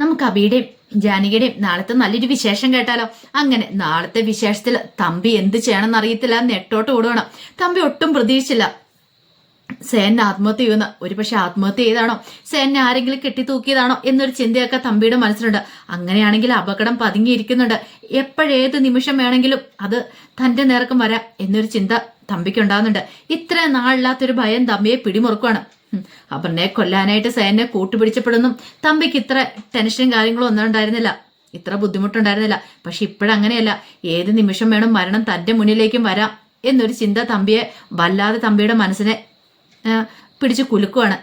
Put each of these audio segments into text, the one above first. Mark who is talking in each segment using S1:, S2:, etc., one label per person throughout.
S1: നമുക്ക് അബിയുടെയും ജാനകിയുടെയും നാളത്തെ നല്ലൊരു വിശേഷം കേട്ടാലോ? അങ്ങനെ നാളത്തെ വിശേഷത്തിൽ തമ്പി എന്ത് ചെയ്യണമെന്ന് അറിയത്തില്ല നെട്ടോട്ട് ഓടുകയാണ് തമ്പി ഒട്ടും പ്രതീക്ഷിച്ചില്ല. സേന ആത്മഹത്യ ചെയ്യുന്ന ഒരുപക്ഷെ ആത്മഹത്യ ചെയ്താണോ? സേനെ ആരെങ്കിലും കെട്ടിത്തൂക്കിയതാണോ? എന്നൊരു ചിന്തയൊക്കെ തമ്പിയുടെ മനസ്സിലുണ്ട്. അങ്ങനെയാണെങ്കിൽ അപകടം പതുങ്ങിയിരിക്കുന്നുണ്ട്. എപ്പോഴേത് നിമിഷം വേണമെങ്കിലും അത് തന്റെ നേർക്കും വരാം എന്നൊരു ചിന്ത തമ്പിക്ക് ഉണ്ടാകുന്നുണ്ട്. ഇത്ര നാളില്ലാത്തൊരു ഭയം തമ്പിയെ പിടിമുറുക്കുവാണ്. അപർണയെ കൊല്ലാനായിട്ട് സേനെ കൂട്ടുപിടിച്ചപ്പോഴൊന്നും തമ്പിക്ക് ഇത്ര ടെൻഷനും കാര്യങ്ങളും ഒന്നും ഉണ്ടായിരുന്നില്ല. ഇത്ര ബുദ്ധിമുട്ടുണ്ടായിരുന്നില്ല. പക്ഷെ ഇപ്പോഴങ്ങനെയല്ല. ഏത് നിമിഷം വേണം മരണം തന്റെ മുന്നിലേക്കും വരാം എന്നൊരു ചിന്ത തമ്പിയെ വല്ലാതെ തമ്പിയുടെ മനസ്സിനെ പിടിച്ചു കുലുക്കുവാണ്.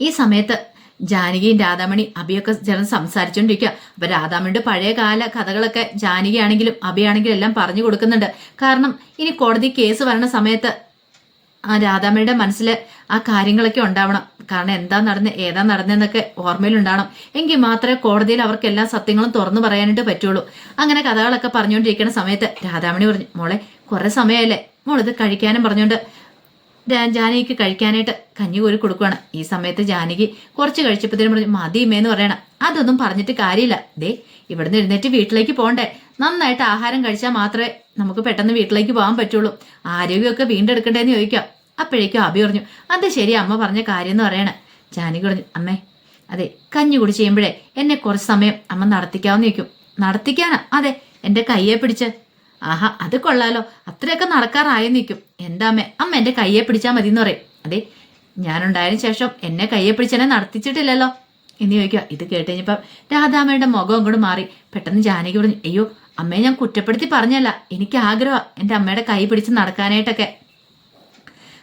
S1: ഈ സമയത്ത് ജാനകിയും രാധാമണി അഭിയൊക്കെ ചേർന്ന് സംസാരിച്ചുകൊണ്ടിരിക്കുക അപ്പൊ രാധാമണിയുടെ പഴയ കാല കഥകളൊക്കെ ജാനകിയാണെങ്കിലും അഭിയാണെങ്കിലും എല്ലാം പറഞ്ഞു കൊടുക്കുന്നുണ്ട്. കാരണം ഇനി കോടതി കേസ് വരണ സമയത്ത് ആ രാധാമണിയുടെ മനസ്സിൽ ആ കാര്യങ്ങളൊക്കെ ഉണ്ടാവണം. കാരണം എന്താ നടന്നത് ഏതാ നടന്നതെന്നൊക്കെ ഓർമ്മയിലുണ്ടാവണം. എങ്കിൽ മാത്രമേ കോടതിയിൽ അവർക്ക് എല്ലാ സത്യങ്ങളും തുറന്നു പറയാനായിട്ട് പറ്റുള്ളൂ. അങ്ങനെ കഥകളൊക്കെ പറഞ്ഞുകൊണ്ടിരിക്കുന്ന സമയത്ത് രാധാമണി പറഞ്ഞു മോളെ കുറേ സമയമല്ലേ മോളിത് കഴിക്കാനും പറഞ്ഞുകൊണ്ട് ജാനകിക്ക് കഴിക്കാനായിട്ട് കഞ്ഞി കോരി കൊടുക്കുകയാണ് ഈ സമയത്ത് ജാനകി കുറച്ച് കഴിച്ചപ്പോഴത്തേനും പറഞ്ഞു മതിയമ്മേന്ന് പറയണം. അതൊന്നും പറഞ്ഞിട്ട് കാര്യമില്ല. ദേ ഇവിടുന്ന് എഴുന്നേറ്റ് വീട്ടിലേക്ക് പോകണ്ടേ. നന്നായിട്ട് ആഹാരം കഴിച്ചാൽ മാത്രമേ നമുക്ക് പെട്ടെന്ന് വീട്ടിലേക്ക് പോകാൻ പറ്റുള്ളൂ. ആരോഗ്യമൊക്കെ വീണ്ടെടുക്കണ്ടേന്ന് ചോദിക്കാം. അപ്പോഴേക്കും അബി പറഞ്ഞു അത് ശരി അമ്മ പറഞ്ഞ കാര്യം എന്ന് പറയണേ. ജാനകി പറഞ്ഞു അമ്മേ അതെ കഞ്ഞി കുടി ചെയ്യുമ്പോഴേ എന്നെ കുറച്ച് സമയം അമ്മ നടത്തിക്കാവുന്ന ചോദിക്കും നടത്തിക്കാനാ? അതെ എന്റെ കയ്യെ പിടിച്ച്. ആഹാ അത് കൊള്ളാലോ അത്രയൊക്കെ നടക്കാറായി നിൽക്കും. എന്താ അമ്മേ അമ്മ എന്റെ കയ്യെ പിടിച്ചാൽ മതി എന്ന് പറയും. അതെ ഞാനുണ്ടായതിനു ശേഷം എന്നെ കയ്യെ പിടിച്ചെന്നെ നടത്തിച്ചിട്ടില്ലല്ലോ. എന്ന് ചോദിക്കുക ഇത് കേട്ട് കഴിഞ്ഞപ്പം രാധാമ്മയുടെ മുഖം അങ്ങോട്ട് മാറി. പെട്ടെന്ന് ജാനകി പറഞ്ഞു അയ്യോ അമ്മയെ ഞാൻ കുറ്റപ്പെടുത്തി പറഞ്ഞല്ല എനിക്ക് ആഗ്രഹമാണ് എന്റെ അമ്മയുടെ കൈ പിടിച്ച് നടക്കാനായിട്ടൊക്കെ.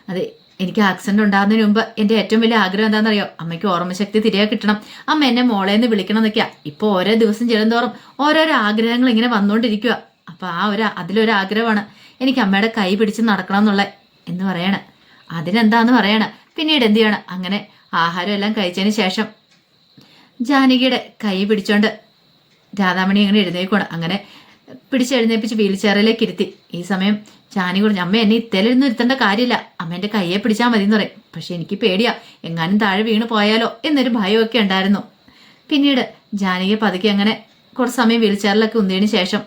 S1: അതെ എനിക്ക് ആക്സിഡന്റ് ഉണ്ടാകുന്നതിന് മുമ്പ് എന്റെ ഏറ്റവും വലിയ ആഗ്രഹം എന്താണെന്നറിയോ? അമ്മയ്ക്ക് ഓർമ്മശക്തി തിരികെ കിട്ടണം. അമ്മ എന്നെ മോളേന്ന് വിളിക്കണം എന്നൊക്കെയാ ഇപ്പോൾ ഓരോ ദിവസം ചെല്ലുന്തോറും ഓരോരോ ആഗ്രഹങ്ങൾ ഇങ്ങനെ വന്നുകൊണ്ടിരിക്കുക അപ്പൊ ആ ഒരു അതിലൊരു ആഗ്രഹമാണ് എനിക്ക് അമ്മയുടെ കൈ പിടിച്ച് നടക്കണം എന്നുള്ള എന്ന് പറയണ. അതിനെന്താന്ന് പറയണ? പിന്നീട് എന്ത് ചെയ്യണം? അങ്ങനെ ആഹാരം എല്ലാം കഴിച്ചതിന് ശേഷം ജാനകിയുടെ കൈ പിടിച്ചോണ്ട് രാധാമണി അങ്ങനെ എഴുന്നേൽക്കണം അങ്ങനെ പിടിച്ചെഴുന്നേപ്പിച്ച് വീൽ ചെയറിലേക്ക് ഇരുത്തി. ഈ സമയം ജാനി കുറഞ്ഞ അമ്മ എന്നെ ഇത്തലിരുന്ന് ഇരുത്തേണ്ട കാര്യമില്ല. അമ്മ എന്റെ കയ്യെ പിടിച്ചാൽ മതി എന്ന് പറയും. പക്ഷെ എനിക്ക് പേടിയാ. എങ്ങാനും താഴെ വീണ് പോയാലോ? എന്നൊരു ഭയമൊക്കെ ഉണ്ടായിരുന്നു. പിന്നീട് ജാനകിയെ പതുക്കെ അങ്ങനെ കുറച്ച് സമയം വീൽ ചെയറിലൊക്കെ ശേഷം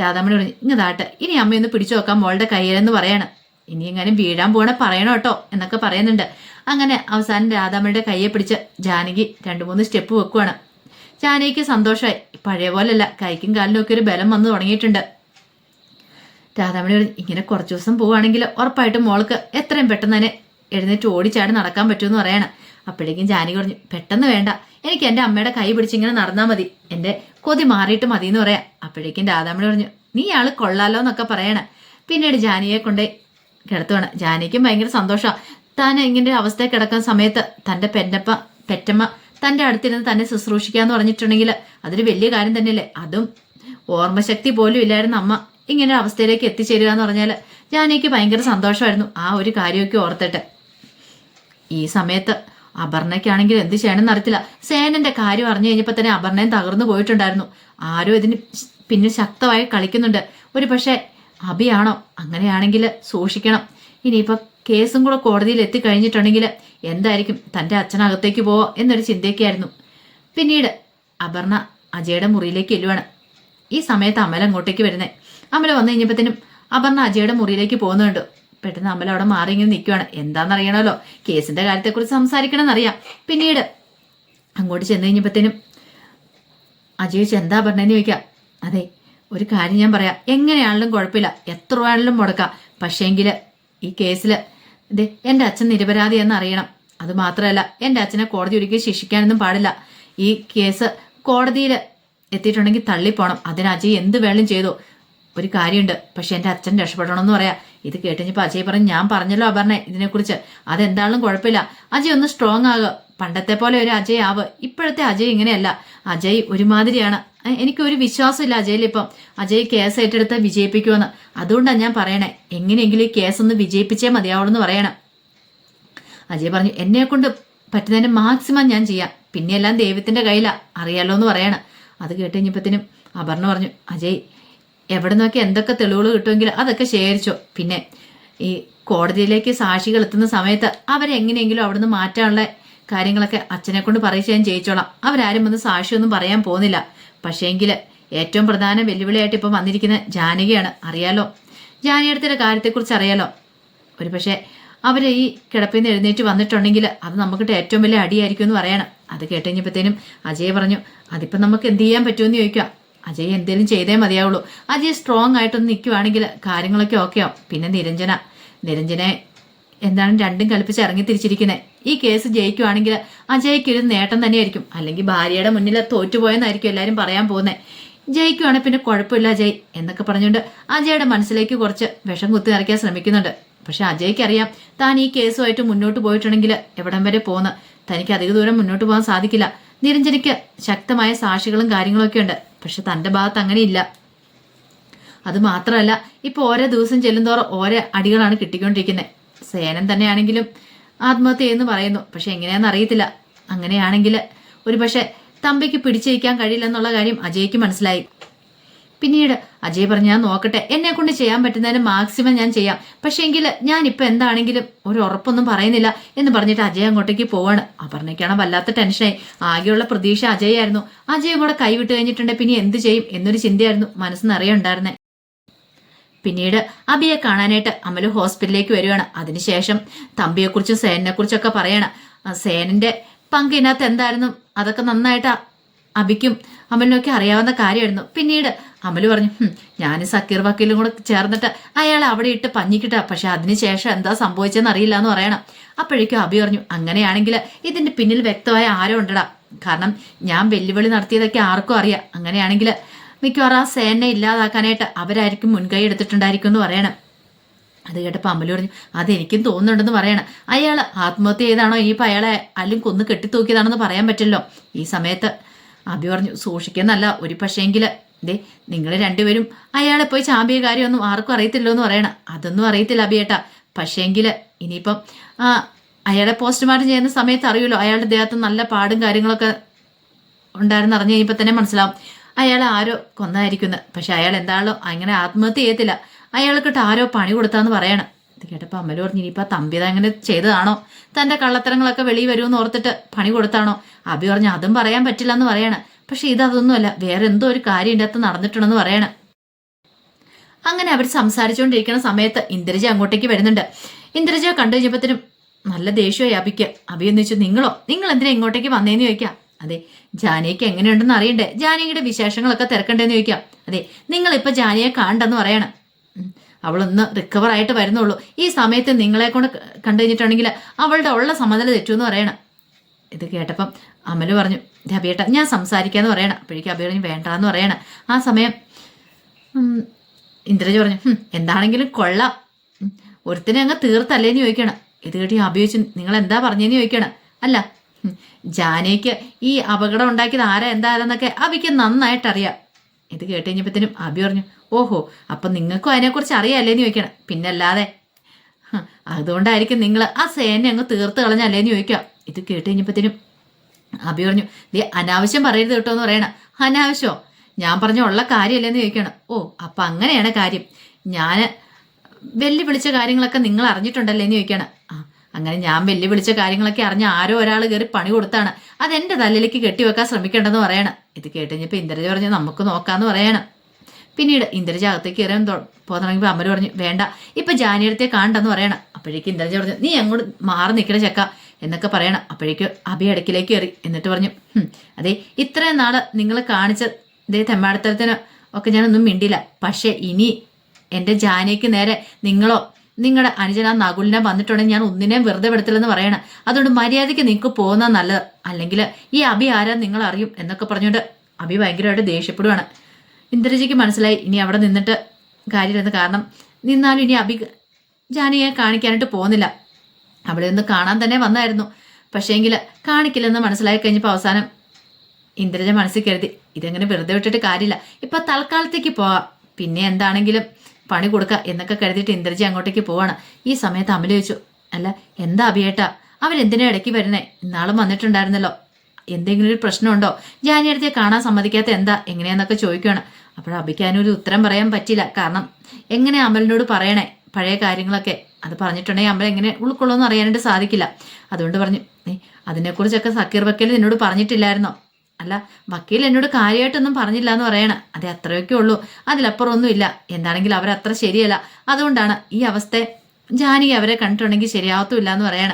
S1: രാധാമണി പറഞ്ഞു ഇങ്ങതാട്ടെ ഇനി അമ്മയൊന്ന് പിടിച്ചു നോക്കാം മോളുടെ കയ്യിലെന്ന് പറയാണ്. ഇനി എങ്ങാനും വീഴാൻ പോണ പറയണോ കേട്ടോ എന്നൊക്കെ പറയുന്നുണ്ട്. അങ്ങനെ അവസാനം രാധാമണിയുടെ കയ്യെ പിടിച്ച് ജാനകി രണ്ടു മൂന്ന് സ്റ്റെപ്പ് വെക്കുവാണ്. ജാനകിക്ക് സന്തോഷമായി. പഴയ പോലെയല്ല കൈക്കും കാലിനും ഒക്കെ ഒരു ബലം വന്നു തുടങ്ങിയിട്ടുണ്ട്. രാധാമണി പറഞ്ഞു ഇങ്ങനെ കുറച്ച് ദിവസം പോവുകയാണെങ്കിൽ ഉറപ്പായിട്ടും മോൾക്ക് എത്രയും പെട്ടെന്ന് തന്നെ എഴുന്നേറ്റ് ഓടിച്ചാടി നടക്കാൻ പറ്റുമെന്ന് പറയണം. അപ്പോഴേക്കും ജാനകി പറഞ്ഞു പെട്ടെന്ന് വേണ്ട. എനിക്ക് എന്റെ അമ്മയുടെ കൈ പിടിച്ച് ഇങ്ങനെ നടന്നാൽ മതി. എന്റെ കൊതി മാറിയിട്ട് മതി എന്ന് പറയാം. അപ്പോഴേക്കും രാധാമണി പറഞ്ഞു നീ ആൾ കൊള്ളാലോ എന്നൊക്കെ പറയണം. പിന്നീട് ജാനിയെ കൊണ്ടേ കിടത്തുവാണ്. ജാനിക്കും ഭയങ്കര സന്തോഷമാണ് താൻ ഇങ്ങനെ അവസ്ഥ കിടക്കുന്ന സമയത്ത് തന്റെ പെന്നപ്പ പെറ്റമ്മ തന്റെ അടുത്തിരുന്ന് തന്നെ ശുശ്രൂഷിക്കാന്ന് പറഞ്ഞിട്ടുണ്ടെങ്കിൽ അതൊരു വലിയ കാര്യം തന്നെയല്ലേ? അതും ഓർമ്മശക്തി പോലും ഇല്ലായിരുന്നു അമ്മ ഇങ്ങനെ അവസ്ഥയിലേക്ക് എത്തിച്ചേരുക എന്ന് പറഞ്ഞാൽ ജാനിക്ക് ഭയങ്കര സന്തോഷമായിരുന്നു ആ ഒരു കാര്യമൊക്കെ ഓർത്തിട്ട്. ഈ സമയത്ത് അപർണയ്ക്കാണെങ്കിൽ എന്ത് ചെയ്യണമെന്ന് അറിയത്തില്ല. സേനന്റെ കാര്യം അറിഞ്ഞു കഴിഞ്ഞപ്പോൾ തന്നെ അപർണയും തകർന്നു പോയിട്ടുണ്ടായിരുന്നു. ആരും ഇതിന് പിന്നെ ശക്തമായി കളിക്കുന്നുണ്ട്. ഒരു പക്ഷേ അഭിയാണോ? അങ്ങനെയാണെങ്കിൽ സൂക്ഷിക്കണം. ഇനിയിപ്പോൾ കേസും കൂടെ കോടതിയിൽ എത്തിക്കഴിഞ്ഞിട്ടുണ്ടെങ്കിൽ എന്തായിരിക്കും? തന്റെ അച്ഛനകത്തേക്ക് പോവോ എന്നൊരു ചിന്തയൊക്കെയായിരുന്നു. പിന്നീട് അപർണ അജയുടെ മുറിയിലേക്ക് എല്ലുവാണ് ഈ സമയത്ത് അമല അങ്ങോട്ടേക്ക് വരുന്നേ. അമല വന്നു കഴിഞ്ഞപ്പോഴത്തേനും അപർണ അജയുടെ മുറിയിലേക്ക് പോകുന്നുണ്ട്. പെട്ടെന്ന് അമല അവിടെ മാറി ഇങ്ങനെ നിൽക്കുവാണ് എന്താണെന്നറിയണമല്ലോ കേസിന്റെ കാര്യത്തെക്കുറിച്ച് സംസാരിക്കണമെന്നറിയാം. പിന്നീട് അങ്ങോട്ട് ചെന്ന് കഴിഞ്ഞപ്പോഴത്തേനും അജയ് എന്താ പറഞ്ഞതെന്ന് ചോദിക്കാം. അതെ ഒരു കാര്യം ഞാൻ പറയാം. എങ്ങനെയാണെങ്കിലും കുഴപ്പമില്ല. എത്ര രൂപയാണെങ്കിലും മുടക്കാം. പക്ഷേങ്കിൽ ഈ കേസിൽ ഇത് എന്റെ അച്ഛൻ നിരപരാധി എന്നറിയണം അത് മാത്രമല്ല എന്റെ അച്ഛനെ കോടതി ഒരിക്കലും ശിക്ഷിക്കാനൊന്നും പാടില്ല. ഈ കേസ് കോടതിയിൽ എത്തിയിട്ടുണ്ടെങ്കിൽ തള്ളിപ്പോണം. അതിന് അജയ് എന്ത് വേണം ചെയ്തു. ഒരു കാര്യമുണ്ട്. പക്ഷെ എന്റെ അച്ഛൻ രക്ഷപ്പെടണമെന്ന് പറയാം. ഇത് കേട്ടുകഴിഞ്ഞപ്പോൾ അജയ് പറഞ്ഞു ഞാൻ പറഞ്ഞല്ലോ അപർണ ഇതിനെക്കുറിച്ച്. അതെന്താണെങ്കിലും കുഴപ്പമില്ല. അജയ് ഒന്ന് സ്ട്രോങ് ആകുക പണ്ടത്തെ പോലെ ഒരു അജയ് ആവ്. ഇപ്പോഴത്തെ അജയ് ഇങ്ങനെയല്ല. അജയ് ഒരുമാതിരിയാണ്. എനിക്കൊരു വിശ്വാസമില്ല അജയിൽ ഇപ്പം. അജയ് കേസ് ഏറ്റെടുത്ത് വിജയിപ്പിക്കുമെന്ന് അതുകൊണ്ടാണ് ഞാൻ പറയണേ. എങ്ങനെയെങ്കിലും ഈ കേസ് ഒന്ന് വിജയിപ്പിച്ചേ മതിയാവുള്ളൂ എന്ന് പറയണം. അജയ് പറഞ്ഞു എന്നെ കൊണ്ട് പറ്റുന്നതിന് മാക്സിമം ഞാൻ ചെയ്യാം. പിന്നെയെല്ലാം ദൈവത്തിന്റെ കയ്യിലാ. അറിയാലോ എന്ന് പറയണം. അത് കേട്ട് കഴിഞ്ഞപ്പോഴത്തേനും അപർണ പറഞ്ഞു അജയ് എവിടെ നിന്നൊക്കെ എന്തൊക്കെ തെളിവുകൾ കിട്ടുമെങ്കിൽ അതൊക്കെ ശേഖരിച്ചോ. പിന്നെ ഈ കോടതിയിലേക്ക് സാക്ഷികൾ എത്തുന്ന സമയത്ത് അവരെങ്ങനെയെങ്കിലും അവിടുന്ന് മാറ്റാനുള്ള കാര്യങ്ങളൊക്കെ അച്ഛനെ കൊണ്ട് പറയിച്ച് ഞാൻ ജയിച്ചോളാം. അവരാരും വന്ന് സാക്ഷിയൊന്നും പറയാൻ പോകുന്നില്ല. പക്ഷേങ്കിൽ ഏറ്റവും പ്രധാന വെല്ലുവിളിയായിട്ട് ഇപ്പം വന്നിരിക്കുന്ന ജാനകിയാണ്. അറിയാലോ? ജാനിയടത്തിന്റെ കാര്യത്തെക്കുറിച്ച് അറിയാലോ? ഒരു പക്ഷേ അവർ ഈ കിടപ്പിൽ നിന്ന് എഴുന്നേറ്റ് വന്നിട്ടുണ്ടെങ്കിൽ അത് നമുക്കിട്ട് ഏറ്റവും വലിയ അടിയായിരിക്കും എന്ന് പറയണം. അത് കേട്ടുകഴിഞ്ഞപ്പോഴത്തേനും അജയ് പറഞ്ഞു അതിപ്പോൾ നമുക്ക് എന്ത് ചെയ്യാൻ പറ്റുമെന്ന് ചോദിക്കാം. അജയ് എന്തേലും ചെയ്തേ മതിയാവുള്ളൂ. അജയ് സ്ട്രോങ് ആയിട്ടൊന്ന് നിൽക്കുവാണെങ്കിൽ കാര്യങ്ങളൊക്കെ ഓക്കെ ആവും. പിന്നെ നിരഞ്ജന. നിരഞ്ജനെ എന്താണ് രണ്ടും കൽപ്പിച്ച് ഇറങ്ങി തിരിച്ചിരിക്കുന്നത് ഈ കേസ് ജയിക്കുവാണെങ്കിൽ അജയ്ക്ക് ഒരു നേട്ടം തന്നെയായിരിക്കും. അല്ലെങ്കിൽ ഭാര്യയുടെ മുന്നിൽ തോറ്റുപോയെന്നായിരിക്കും എല്ലാവരും പറയാൻ പോകുന്നത് ജയിക്കുവാണെങ്കിൽ പിന്നെ കുഴപ്പമില്ല അജയ് എന്നൊക്കെ പറഞ്ഞുകൊണ്ട് അജയുടെ മനസ്സിലേക്ക് കുറച്ച് വിഷം കുത്തി നിറയ്ക്കാൻ ശ്രമിക്കുന്നുണ്ട്. പക്ഷെ അജയ്ക്ക് അറിയാം താൻ ഈ കേസുമായിട്ട് മുന്നോട്ട് പോയിട്ടുണ്ടെങ്കിൽ എവിടം വരെ പോകുന്ന തനിക്ക് അധിക ദൂരം മുന്നോട്ട് പോകാൻ സാധിക്കില്ല. നിരഞ്ജനയ്ക്ക് ശക്തമായ സാക്ഷികളും കാര്യങ്ങളൊക്കെ ഉണ്ട്. പക്ഷെ തന്റെ ഭാഗത്ത് അങ്ങനെയില്ല. അത് മാത്രമല്ല ഇപ്പൊ ഓരോ ദിവസം ചെല്ലുന്തോറും ഓരോ അടികളാണ് കിട്ടിക്കൊണ്ടിരിക്കുന്നത് സേനൻ തന്നെയാണെങ്കിലും ആത്മഹത്യ എന്ന് പറയുന്നു. പക്ഷെ എങ്ങനെയാണെന്ന് അറിയത്തില്ല. അങ്ങനെയാണെങ്കിൽ ഒരു പക്ഷെ തമ്പിക്ക് പിടിച്ചിരിക്കാൻ കഴിയില്ലെന്നുള്ള കാര്യം അജയ്ക്ക് മനസ്സിലായി. പിന്നീട് അജയ് പറഞ്ഞു ഞാൻ നോക്കട്ടെ. എന്നെ കൊണ്ട് ചെയ്യാൻ പറ്റുന്നതിന് മാക്സിമം ഞാൻ ചെയ്യാം. പക്ഷേ എങ്കിൽ ഞാൻ ഇപ്പൊ എന്താണെങ്കിലും ഒരു ഉറപ്പൊന്നും പറയുന്നില്ല എന്ന് പറഞ്ഞിട്ട് അജയ് അങ്ങോട്ടേക്ക് പോവാണ്. അപർണയ്ക്കാണ് വല്ലാത്ത ടെൻഷനായി. ആകെയുള്ള പ്രതീക്ഷ അജയ് ആയിരുന്നു അജയ് കൂടെ കൈവിട്ട് കഴിഞ്ഞിട്ടുണ്ട്. പിന്നെ എന്ത് ചെയ്യും എന്നൊരു ചിന്തയായിരുന്നു മനസ്സ് നിറയുണ്ടായിരുന്നേ പിന്നീട് അബിയെ കാണാനായിട്ട് അമലു ഹോസ്പിറ്റലിലേക്ക് വരികയാണ് അതിനുശേഷം തമ്പിയെക്കുറിച്ചും സേനനെക്കുറിച്ചൊക്കെ പറയണം. ആ സേനന്റെ പങ്ക് ഇതിനകത്ത് എന്തായിരുന്നു? അതൊക്കെ നന്നായിട്ട് അബിക്കും അമലിനൊക്കെ അറിയാവുന്ന കാര്യമായിരുന്നു. പിന്നീട് അമൽ പറഞ്ഞു ഞാൻ സക്കീർ വക്കീലും കൂടെ ചേർന്നിട്ട് അയാൾ അവിടെ ഇട്ട് പഞ്ഞിക്കിട്ട. പക്ഷെ അതിനുശേഷം എന്താ സംഭവിച്ചെന്ന് അറിയില്ല എന്ന് പറയണം. അപ്പോഴേക്കും അബി പറഞ്ഞു അങ്ങനെയാണെങ്കിൽ ഇതിന്റെ പിന്നിൽ വ്യക്തമായ ആരോ ഉണ്ടടാ. കാരണം ഞാൻ വെല്ലുവിളി നടത്തിയതൊക്കെ ആർക്കും അറിയാം. അങ്ങനെയാണെങ്കിൽ മിക്കവാറും ആ സേനെ ഇല്ലാതാക്കാനായിട്ട് അവരായിരിക്കും മുൻകൈ എടുത്തിട്ടുണ്ടായിരിക്കും എന്ന് പറയണം. അത് കേട്ടപ്പോൾ അമ്മൽ പറഞ്ഞു അതെനിക്കും തോന്നുന്നുണ്ടെന്ന് പറയണം. അയാൾ ആത്മഹത്യ ചെയ്താണോ? ഈ അയാളെ അല്ലും കൊന്ന് കെട്ടിത്തൂക്കിയതാണെന്ന് പറയാൻ പറ്റില്ലോ ഈ സമയത്ത് അബി പറഞ്ഞു സൂക്ഷിക്കുന്നല്ല ഒരു പക്ഷേങ്കിൽ ദേ നിങ്ങൾ രണ്ടുപേരും അയാളെ പോയി ചാമ്പിയ കാര്യമൊന്നും ആർക്കും അറിയത്തില്ലോ എന്ന് പറയണം. അതൊന്നും അറിയത്തില്ല അഭിയേട്ടാ പക്ഷേങ്കിൽ ഇനിയിപ്പം അയാളെ പോസ്റ്റ്മോർട്ടം ചെയ്യുന്ന സമയത്ത് അറിയുമല്ലോ അയാളുടെ ദേഹത്ത് നല്ല പാടും കാര്യങ്ങളൊക്കെ ഉണ്ടായിരുന്നു അറിഞ്ഞു കഴിയുമ്പോൾ തന്നെ മനസ്സിലാവും. അയാൾ ആരോ കൊന്നായിരിക്കുന്നത് പക്ഷെ അയാൾ എന്താണല്ലോ അങ്ങനെ ആത്മഹത്യ ചെയ്യത്തില്ല. അയാൾക്കിട്ട് ആരോ പണി കൊടുത്താന്ന് പറയണം. ഇത് കേട്ടപ്പോൾ അമ്മൽ പറഞ്ഞു ഇനിയിപ്പോൾ തമ്പിത അങ്ങനെ ചെയ്തതാണോ? തന്റെ കള്ളത്തരങ്ങളൊക്കെ വെളിയിൽ വരുമെന്ന് ഓർത്തിട്ട് പണി കൊടുത്താണോ? അബി പറഞ്ഞു അതും പറയാൻ പറ്റില്ല എന്ന് പറയണം. പക്ഷെ ഇതൊന്നുമല്ല വേറെ എന്തോ ഒരു കാര്യം ഇതിന്റെ അകത്ത് നടന്നിട്ടുണ്ടെന്ന് പറയണം. അങ്ങനെ അവർ സംസാരിച്ചുകൊണ്ടിരിക്കുന്ന സമയത്ത് ഇന്ദ്രജ അങ്ങോട്ടേക്ക് വരുന്നുണ്ട്. ഇന്ദ്രജ കണ്ടു കഴിഞ്ഞപ്പോഴത്തേനും നല്ല ദേഷ്യമായി അബിക്ക് അബി എന്ന് വെച്ചു നിങ്ങളോ? നിങ്ങൾ എന്തിനാ ഇങ്ങോട്ടേക്ക് വന്നേന്ന് ചോദിക്കാം? അതെ ജാനിയക്ക് എങ്ങനെയുണ്ടെന്ന് അറിയണ്ടേ. ജാനിയുടെ വിശേഷങ്ങളൊക്കെ തിരക്കണ്ടേന്ന് ചോദിക്കാം. അതെ നിങ്ങൾ ഇപ്പൊ ജാനിയെ കാണണ്ടെന്ന് പറയണം. അവളൊന്ന് റിക്കവർ ആയിട്ട് വരുന്നുള്ളൂ. ഈ സമയത്ത് നിങ്ങളെ കൊണ്ട് കണ്ടു കഴിഞ്ഞിട്ടുണ്ടെങ്കിൽ അവളുടെ ഉള്ള സമനില തെറ്റുമെന്ന് പറയണം. ഇത് കേട്ടപ്പം അമൽ പറഞ്ഞു അഭിയേട്ട ഞാൻ സംസാരിക്കാന്ന് പറയണം. അപ്പോഴേക്കും അബി പറഞ്ഞു വേണ്ടാന്ന് പറയണം. ആ സമയം ഇന്ദ്രജ് പറഞ്ഞു എന്താണെങ്കിലും കൊള്ളാം. ഒരുത്തിനെ അങ്ങ് തീർത്തല്ലേന്ന് ചോദിക്കണം. ഇത് കേട്ടി അഭിയോഗിച്ച് നിങ്ങൾ എന്താ പറഞ്ഞതെന്ന് ചോദിക്കണം? അല്ല ജാനയ്ക്ക് ഈ അപകടം ഉണ്ടാക്കിയത് ആരാ എന്താണെന്നൊക്കെ അബിക്ക് നന്നായിട്ട് അറിയാം ഇത് കേട്ട് കഴിഞ്ഞപ്പോഴത്തേനും അബി പറഞ്ഞു ഓഹോ അപ്പം നിങ്ങൾക്കും അതിനെക്കുറിച്ച് അറിയാമല്ലേന്ന് ചോദിക്കണം. പിന്നല്ലാതെ അതുകൊണ്ടായിരിക്കും നിങ്ങൾ ആ സേന അങ്ങ് തീർത്ത് കളഞ്ഞല്ലേന്ന് ചോദിക്കാം. ഇത് കേട്ട് കഴിഞ്ഞപ്പോഴത്തേനും അബി പറഞ്ഞു ദേ അനാവശ്യം പറയരുത് കേട്ടോ എന്ന് പറയണം. അനാവശ്യമോ ഞാൻ പറഞ്ഞ ഉള്ള കാര്യമല്ലേന്ന് ചോദിക്കണം. ഓ അപ്പം അങ്ങനെയാണ് കാര്യം. ഞാൻ വെല്ലുവിളിച്ച കാര്യങ്ങളൊക്കെ നിങ്ങൾ അറിഞ്ഞിട്ടുണ്ടല്ലേ എന്ന് ചോദിക്കണം. ആ അങ്ങനെ ഞാൻ വെല്ലുവിളിച്ച കാര്യങ്ങളൊക്കെ അറിഞ്ഞ ആരോ ഒരാൾ കയറി പണി കൊടുത്താണ്. അതെന്റെ തലയിലേക്ക് കെട്ടിവെക്കാൻ ശ്രമിക്കേണ്ടെന്ന് പറയണം. ഇത് കേട്ടുകഴിഞ്ഞപ്പോൾ ഇന്ദ്രജ പറഞ്ഞു നമുക്ക് നോക്കാന്ന് പറയണം. പിന്നീട് ഇന്ദ്രജ അകത്തേക്ക് കയറാൻ പോകുന്നുണ്ടെങ്കിൽ അമര് പറഞ്ഞു വേണ്ട ഇപ്പൊ ജാനിയടത്തെ കാണണ്ടെന്ന് പറയണം. അപ്പോഴേക്കും ഇന്ദ്രജ പറഞ്ഞു നീ അങ്ങോട്ട് മാറി നിൽക്കണ ചെക്ക. എന്നൊക്കെ പറയണം. അപ്പോഴേക്കും അഭി ഇടയ്ക്കിലേക്ക് കയറി. എന്നിട്ട് പറഞ്ഞു "ഹും, അതെ ഇത്രയും നാൾ നിങ്ങൾ കാണിച്ച ഇതേ തെമ്മാടത്തരത്തിന് ഒക്കെ ഞാനൊന്നും മിണ്ടില്ല പക്ഷേ ഇനി എന്റെ ജാനയ്ക്ക് നേരെ നിങ്ങളോ നിങ്ങളുടെ അനുജന നകുലിനെ വന്നിട്ടുണ്ടെങ്കിൽ ഞാൻ ഒന്നിനെയും വെറുതെ വിടത്തില്ലെന്ന് പറയണം. അതുകൊണ്ട് മര്യാദയ്ക്ക് നിങ്ങൾക്ക് പോകുന്ന നല്ലത്. അല്ലെങ്കിൽ ഈ അഭി ആരാ നിങ്ങൾ അറിയും എന്നൊക്കെ പറഞ്ഞുകൊണ്ട് അഭി ഭയങ്കരമായിട്ട് ദേഷ്യപ്പെടുവാണ്. ഇന്ദ്രജിക്ക് മനസ്സിലായി ഇനി അവിടെ നിന്നിട്ട് കാര്യമില്ലെന്ന് കാരണം നിന്നാലും ഇനി അഭി ജാനിയെ കാണിക്കാനായിട്ട് പോകുന്നില്ല. അവിടെ ഒന്ന് കാണാൻ തന്നെ വന്നായിരുന്നു. പക്ഷേങ്കിൽ കാണിക്കില്ലെന്ന് മനസ്സിലായി കഴിഞ്ഞപ്പോൾ അവസാനം ഇന്ദ്രജ മനസ്സിൽ കരുതി ഇതെങ്ങനെ വെറുതെ വിട്ടിട്ട് കാര്യമില്ല. ഇപ്പൊ തൽക്കാലത്തേക്ക് പോവാം. പിന്നെ എന്താണെങ്കിലും പണി കൊടുക്കുക എന്നൊക്കെ കരുതിയിട്ട് ഇന്ദ്രജി അങ്ങോട്ടേക്ക് പോവാണ്. ഈ സമയത്ത് അമല ചോദിച്ചു അല്ല എന്താ അഭിയേട്ടാ? അവരെന്തിനാ ഇടയ്ക്ക് വരുന്നേ? ഇന്നാളും വന്നിട്ടുണ്ടായിരുന്നല്ലോ. എന്തെങ്കിലും ഒരു പ്രശ്നമുണ്ടോ? ജാനിയടുത്തെ കാണാൻ സമ്മതിക്കാത്ത എന്താ? എങ്ങനെയാന്നൊക്കെ ചോദിക്കുകയാണ് അപ്പോൾ അഭിക്കാനൊരു ഉത്തരം പറയാൻ പറ്റില്ല കാരണം എങ്ങനെ അമലിനോട് പറയണേ? പഴയ കാര്യങ്ങളൊക്കെ അത് പറഞ്ഞിട്ടുണ്ടെങ്കിൽ അമ്മ എങ്ങനെ ഉൾക്കൊള്ളുമെന്ന് അറിയാനായിട്ട് സാധിക്കില്ല. അതുകൊണ്ട് പറഞ്ഞു അതിനെക്കുറിച്ചൊക്കെ സക്കീർ വക്കീൽ എന്നോട് പറഞ്ഞിട്ടില്ലായിരുന്നോ? അല്ല വക്കീൽ എന്നോട് കാര്യമായിട്ടൊന്നും പറഞ്ഞില്ല എന്ന് പറയണ. അതെ അത്രയൊക്കെ ഉള്ളൂ. അതിലപ്പുറം ഒന്നുമില്ല എന്താണെങ്കിൽ അവരത്ര ശരിയല്ല. അതുകൊണ്ടാണ് ഈ അവസ്ഥ ജാനകി അവരെ കണ്ടിട്ടുണ്ടെങ്കിൽ ശരിയാവത്തുമില്ല എന്ന് പറയണ.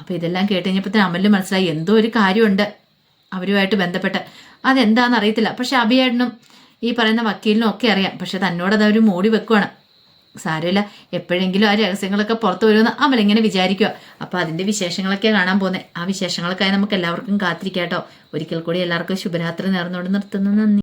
S1: അപ്പോൾ ഇതെല്ലാം കേട്ട് കഴിഞ്ഞപ്പോൾ അമലിന് മനസ്സിലായി എന്തോ ഒരു കാര്യമുണ്ട് അവരുമായിട്ട് ബന്ധപ്പെട്ട്. അതെന്താണെന്ന് അറിയത്തില്ല. പക്ഷെ അഭിയേട്ടനും ഈ പറയുന്ന വക്കീലിനും ഒക്കെ അറിയാം. പക്ഷെ തന്നോടത് അവർ മൂടി വെക്കുവാണ്. സാരമില്ല. എപ്പോഴെങ്കിലും ആ രഹസ്യങ്ങളൊക്കെ പുറത്തു വരുമെന്ന് അവളിങ്ങനെ വിചാരിക്കുക അപ്പോൾ അതിന്റെ വിശേഷങ്ങളൊക്കെ കാണാൻ പോകുന്നത് ആ വിശേഷങ്ങൾക്കായി നമുക്ക് എല്ലാവർക്കും കാത്തിരിക്കാം കേട്ടോ. ഒരിക്കൽ കൂടി എല്ലാവർക്കും ശുഭരാത്രി നേർന്നുകൊണ്ട് നിർത്തുന്നു. നന്ദി.